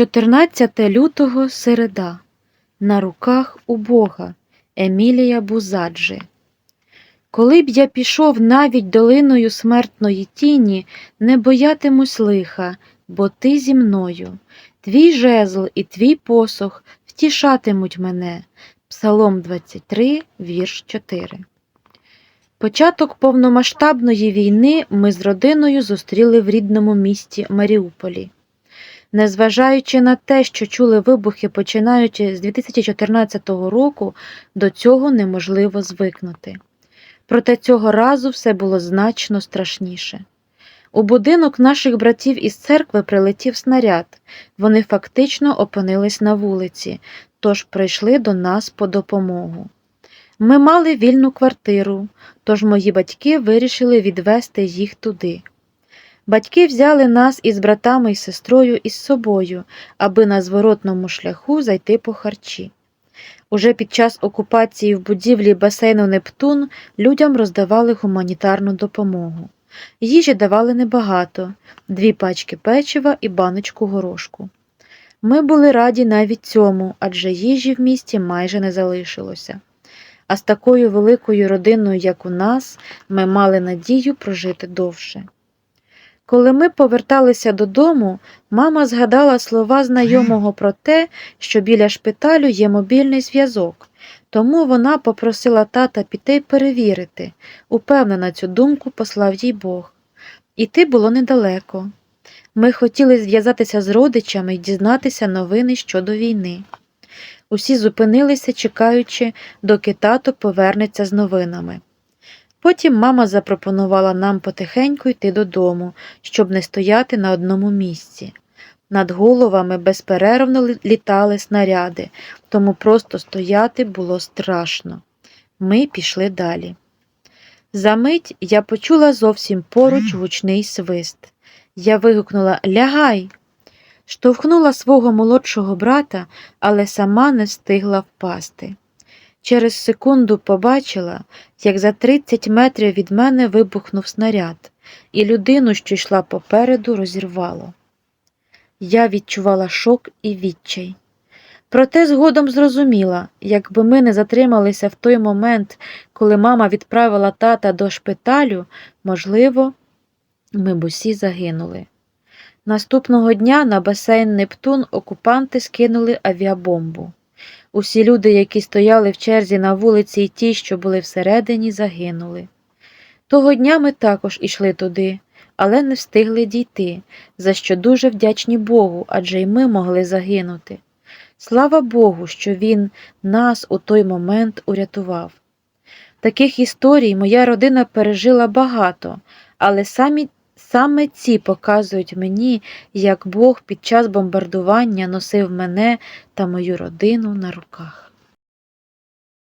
14 лютого середа. На руках у Бога Емілія Бузаджи. Коли б я пішов навіть долиною смертної тіні, не боятимусь лиха, бо ти зі мною. Твій жезл і твій посох втішатимуть мене. Псалом 23, вірш 4. Початок повномасштабної війни ми з родиною зустріли в рідному місті Маріуполі. Незважаючи на те, що чули вибухи починаючи з 2014 року, до цього неможливо звикнути. Проте цього разу все було значно страшніше. У будинок наших братів із церкви прилетів снаряд. Вони фактично опинились на вулиці, тож прийшли до нас по допомогу. Ми мали вільну квартиру, тож мої батьки вирішили відвести їх туди. Батьки взяли нас із братами і сестрою із собою, аби на зворотному шляху зайти по харчі. Уже під час окупації в будівлі басейну Нептун людям роздавали гуманітарну допомогу. Їжі давали небагато дві пачки печива і баночку горошку. Ми були раді навіть цьому, адже їжі в місті майже не залишилося. А з такою великою родиною, як у нас, ми мали надію прожити довше. Коли ми поверталися додому, мама згадала слова знайомого про те, що біля шпиталю є мобільний зв'язок, тому вона попросила тата піти перевірити, упевнена цю думку послав їй Бог. Іти було недалеко. Ми хотіли зв'язатися з родичами і дізнатися новини щодо війни. Усі зупинилися, чекаючи, доки тато повернеться з новинами. Потім мама запропонувала нам потихеньку йти додому, щоб не стояти на одному місці. Над головами безперервно літали снаряди, тому просто стояти було страшно. Ми пішли далі. Замить я почула зовсім поруч гучний свист. Я вигукнула Лягай. Штовхнула свого молодшого брата, але сама не встигла впасти. Через секунду побачила, як за 30 метрів від мене вибухнув снаряд, і людину, що йшла попереду, розірвало. Я відчувала шок і відчай. Проте згодом зрозуміла, якби ми не затрималися в той момент, коли мама відправила тата до шпиталю, можливо, ми б усі загинули. Наступного дня на басейн Нептун окупанти скинули авіабомбу. Усі люди, які стояли в черзі на вулиці, і ті, що були всередині, загинули. Того дня ми також ішли туди, але не встигли дійти, за що дуже вдячні Богу, адже й ми могли загинути. Слава Богу, що Він нас у той момент урятував. Таких історій моя родина пережила багато, але самі, саме ці показують мені, як Бог під час бомбардування носив мене та мою родину на руках.